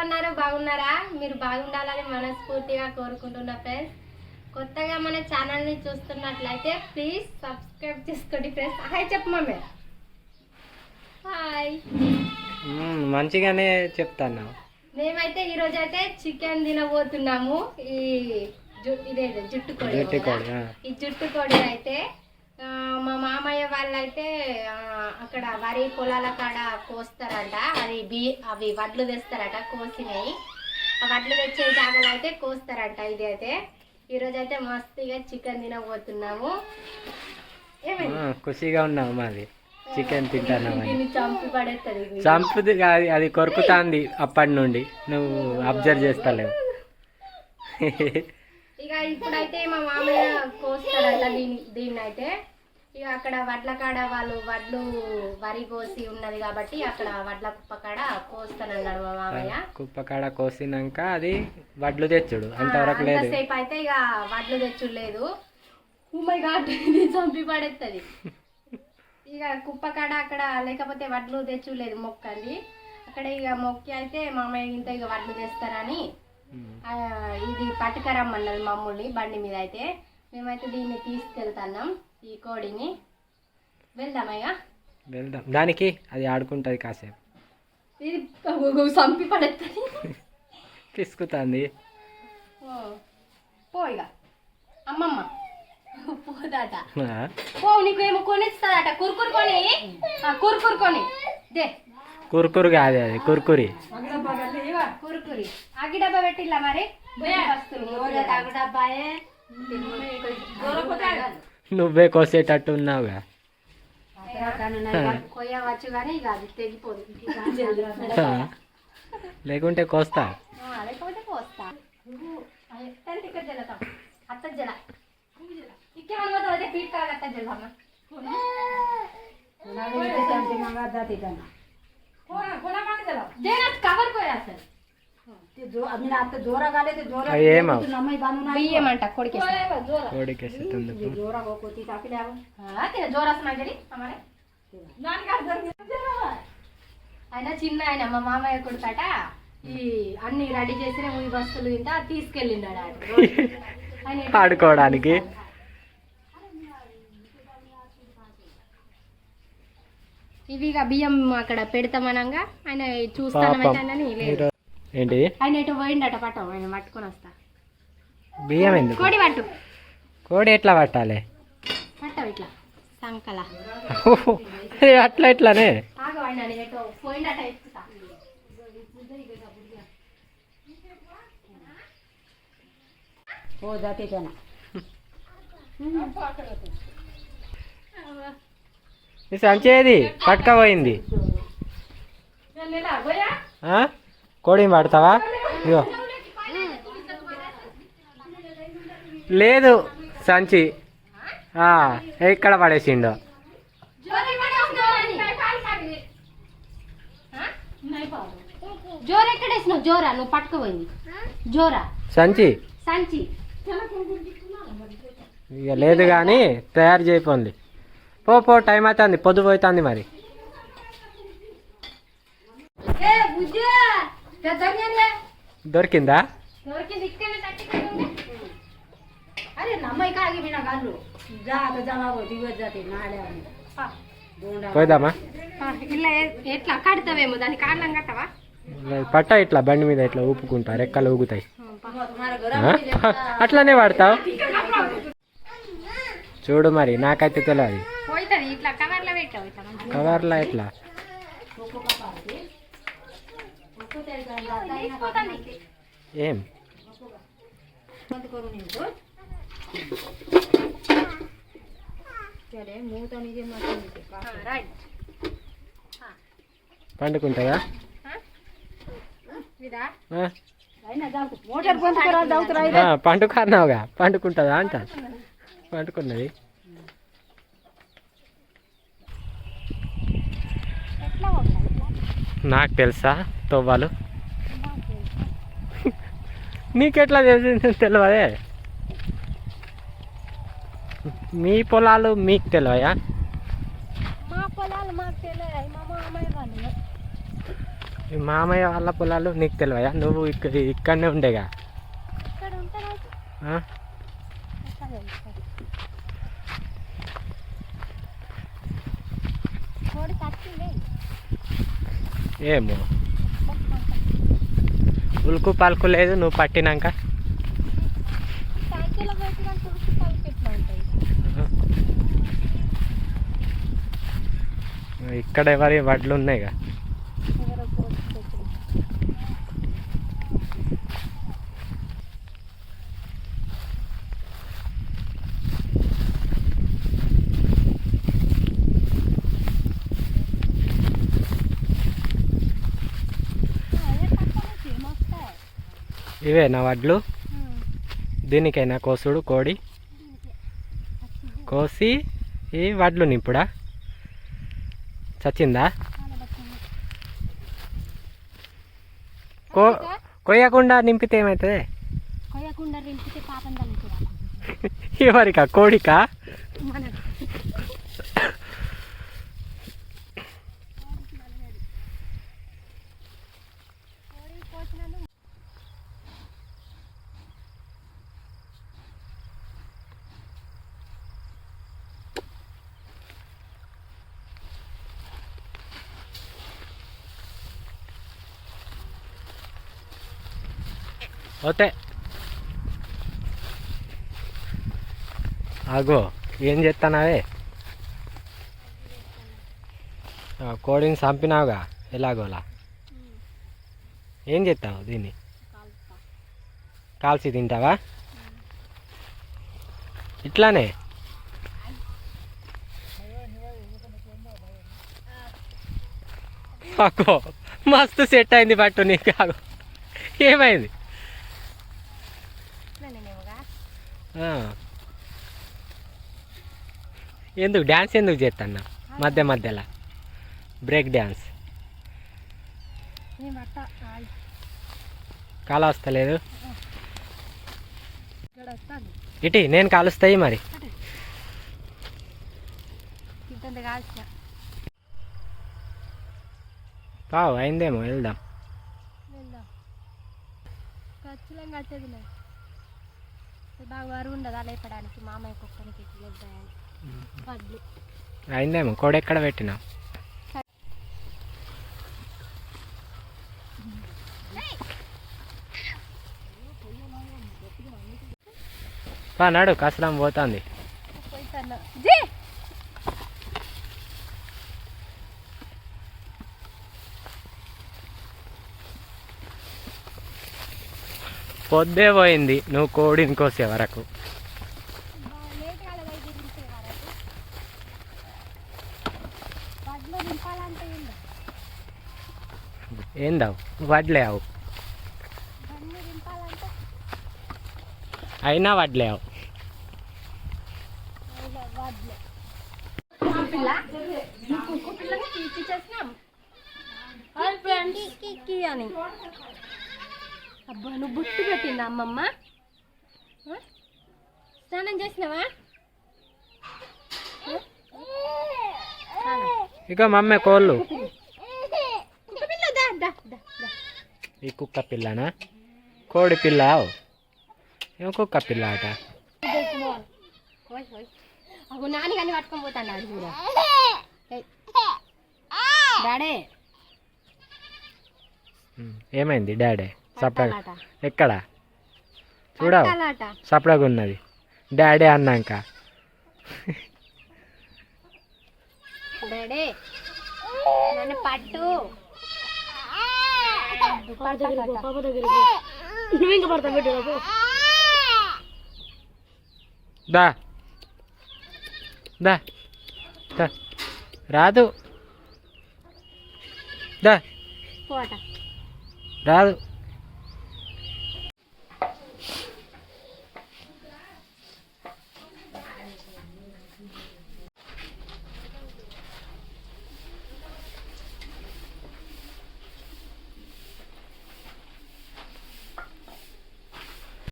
ఉన్నారు బాగున్నారా? మీరు బాగుండాలని మనస్ఫూర్తిగా కోరుకుంటున్నా ఫ్రెండ్స్ కొత్తగా మన ఛానల్ని చూస్తున్నట్లయితే ప్లీజ్ సబ్స్క్రైబ్ చేసుకోండి ఫ్రెండ్స్ హాయ్ చెప్పు మమ్మీ. హాయ్ మంచిగానే చెప్తాను. మేమైతే ఈరోజు అయితే చికెన్ తినబోతున్నాము. ఈ జు- ఇదే జుట్టు కోడి జుట్టు. ఈ జుట్టు కోడి అయితే మా మామయ్య వాళ్ళైతే అక్కడ వరి పొలాల కాడ కోస్తారంట. అది బి అవి వడ్లు తెస్తారట కోసినవి ఆ వడ్లు తెచ్చే జాగలు అయితే కోస్తారంట ఇది అయితే ఈరోజు అయితే మస్తుగా చికెన్ తినబోతున్నాము. ఖుషిగా ఉన్నావు మాది. చికెన్ పడేస్తుంది చంపుది కాదు అది కొరుకుతాంది అప్పటి నుండి. నువ్వు అబ్జర్వ్ చేస్తలేవు. ఇక ఇప్పుడైతే మా మామయ్య కోస్తారంట దీన్ని దీన్ని అయితే ఇక అక్కడ వడ్ల కాడ వాళ్ళు వడ్లు వరి కోసి ఉన్నది కాబట్టి అక్కడ వడ్ల కుప్ప కాడ కోస్తానన్నాడు మా మామయ్య. కుప్ప కాడ కోసినాక అది వడ్లు తెచ్చుడు. అంతవరకు లేదు. అంతసేపు అయితే ఇక వడ్లు తెచ్చులేదు మై గాడ్ ఇది చంపి పడేస్తుంది ఇక కుప్ప కాడ అక్కడ లేకపోతే వడ్లు తెచ్చులేదు మొక్కంది. అక్కడ ఇక మొక్కి అయితే మామయ్య ఇంత ఇక వడ్లు తెస్తారని ఇది పట్టుకరమ్మన్నది మమ్మల్ని బండి మీద అయితే. మేమైతే దీన్ని తీసుకెళ్తున్నాం ఈ కోడిని. వెళ్దామయ్యా వెళ్దాం. దానికి అది ఆడుకుంటుంది కాసేపు. ఇది చంపి పడేస్తుంది పిసుకుతుంది పో ఇక. అమ్మమ్మ. పోదాట? పో నీకు ఏమో కొనిస్తుందట. కురుకురు కొని ఆ, కురుకురు కొని దే. కురుకురు కాదు అది కురుకురి. కురుకురి అగ్గి డబ్బా పెట్టిల్లా మరి వస్తువులు అగ్గి డబ్బాయే నువ్వే కోసేటట్టు ఉన్నావుగా. కొయ్యవచ్చు కానీ ఇక అది తెగిపోదు ఆ. లేకుంటే కోస్తా. ఆ, లేకపోతే పోస్తా అదే, తను ఇక్కడ జల్లతాం అత్త జల ఆయన చిన్న ఆయన మా మామయ్య కొడుకట ఈ అన్ని రెడీ చేసిన ఈ వస్తువులు ఇంత తీసుకెళ్ళిండాడు ఆయన. ఆడుకోవడానికి ఇవి ఇక బియ్యం అక్కడ పెడతామనంగా ఆయన చూస్తానని లేదు ఏంటి ఆయన ఎటు పోయిండట పట్టం ఆయన పట్టుకొని వస్తా. బియ్యం ఎందుకు? కోడి పట్టు. కోడి ఎట్లా పట్టాలి? పట్టవు ఇట్లా సంకల. అట్లా ఎటో పోయిండట ఈ సంచేది పట్టుకపోయింది? కోడిని పడతావా ఇగో లేదు సంచి. ఎక్కడ పడేసిండో? జోర ఎక్కడ వేసినావు? జోరా నువ్వు పట్టుకోపోయింది. జోరా. సంచి? సంచి. ఇక లేదు కానీ తయారు చేయపోండి. పో పో టైం అవుతుంది. పొద్దు పోతుంది మరి. దొరికిందా? పోదామా? ఇలా పట్ట ఇట్లా బండి మీద ఇట్లా ఊపుకుంటా రెక్కలు ఊగుతాయి. అట్లానే వాడతావు? చూడు మరి నాకైతే తెలియదు కవర్లో ఇట్లా ఏం? ఆ, పండుకున్నావుగా. పండుకుంటుందా అంట. పండుకున్నది. నాకు తెలుసా తవ్వాలు? నీకెట్లా తెలిసింది తెలియదే మీ పొలాలు మీకు తెలియయా మా పొలాలు మాకు తెలియదు మా మామయ్య వాళ్ళు. ఈ మామయ్య వాళ్ళ పొలాలు నీకు తెలివయా? నువ్వు ఇక్కడ ఇక్కడనే ఉండేగా? ఏమో. ఉలుకు పలుకు లేదు నువ్వు పట్టినాక. ఇక్కడ ఎవరి వడ్లు ఉన్నాయిగా ఎవరో కోడి పెట్టిన అదే పక్కన ఏమొస్తాయి ఇవే నా వడ్లు. దీనికైనా కోసుడు కోడి. కోసి ఈ వడ్లు నింపుడా? చచ్చిందా? కో కొయ్యకుండా నింపితే ఏమవుతుంది తల్లి ఎవరికా? కోడికా మన ఓతే ఆగో ఏం చేస్తానావే కోడిని చంపినావుగా ఎలాగోలా? ఏం చేస్తావు దీన్ని? కాల్చి తింటావా? ఇట్లానే? అక్కో మస్తు సెట్ అయింది పట్టు నీకు ఏమైంది? ఎందుకు? డ్యాన్స్ ఎందుకు చేస్తాను మధ్య మధ్యలో. బ్రేక్ డ్యాన్స్ కాల వస్తలేదు ఇటీ నేను కాలుస్తాయి మరి. పావు అయిందేమో వెళ్దాం. వెళ్దాం. ఖచ్చితంగా కట్టేది లేదు. బాగా వరువు ఉండదు లేపడానికి మామయ్య కుక్కనికి వెళ్తాయని వడ్లు అయిందేమో కోడి ఎక్కడ పెట్టినా? పా నడు కసరం పోతుంది. పొద్దే పోయింది. నువ్వు కోడిని కోసే వరకు ఏందావు? వడ్లేవు అయినా వడ్లేవు వడ్లు అని అబ్బా నువ్వు బుట్టు పెట్టిందా అమ్మమ్మ? స్నానం చేసినావా? ఇక మమ్మీ కోళ్ళు. కుక్క పిల్ల దా దా దా దా. ఈ కుక్క పిల్లనా? కోడి పిల్ల? ఏం కుక్క పిల్ల అగో నాని కానీ పట్టుకొని పోతాడు అది కూడా. డాడే. ఏమైంది డాడీ? పట్టాలట. ఎక్కడ? చూడవు. సపరేట్గా ఉన్నది. డాడీ అన్నాక. పట్టు. దా. దా. దా. రాదు. దా రాదు.